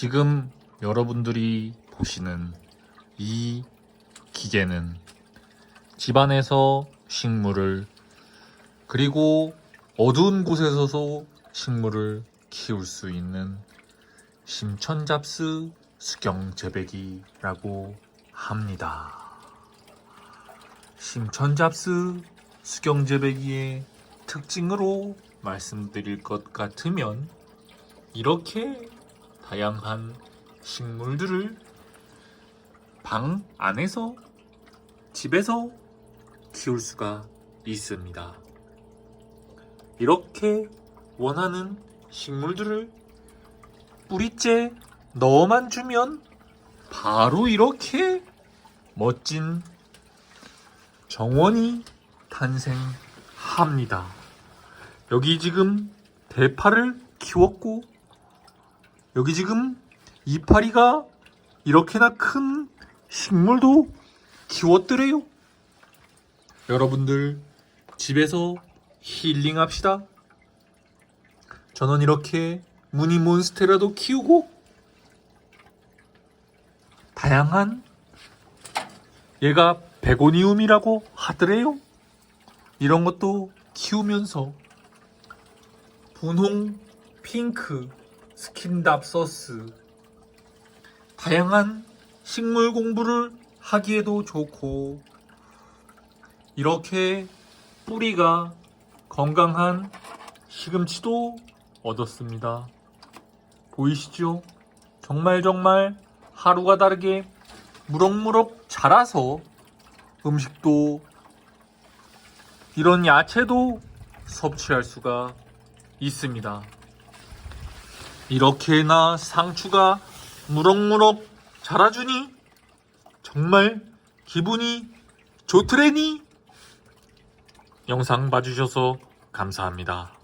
지금 여러분들이 보시는 이 기계는 집안에서 식물을 그리고 어두운 곳에서도 식물을 키울 수 있는 심천잡스 수경재배기라고 합니다. 심천잡스 수경재배기의 특징으로 말씀드릴 것 같으면 이렇게 다양한 식물들을 방 안에서 집에서 키울 수가 있습니다. 이렇게 원하는 식물들을 뿌리째 넣어만 주면 바로 이렇게 멋진 정원이 탄생합니다. 여기 지금 대파를 키웠고 여기 지금 이파리가 이렇게나 큰 식물도 키웠더래요. 여러분들 집에서 힐링합시다. 저는 이렇게 무늬 몬스테라도 키우고 다양한 얘가 베고니움이라고 하더래요. 이런 것도 키우면서 분홍, 핑크, 스킨답서스 다양한 식물 공부를 하기에도 좋고 이렇게 뿌리가 건강한 시금치도 얻었습니다. 보이시죠? 정말 정말 하루가 다르게 무럭무럭 자라서 음식도 이런 야채도 섭취할 수가 있습니다. 이렇게나 상추가 무럭무럭 자라주니 정말 기분이 좋더래니 영상 봐주셔서 감사합니다.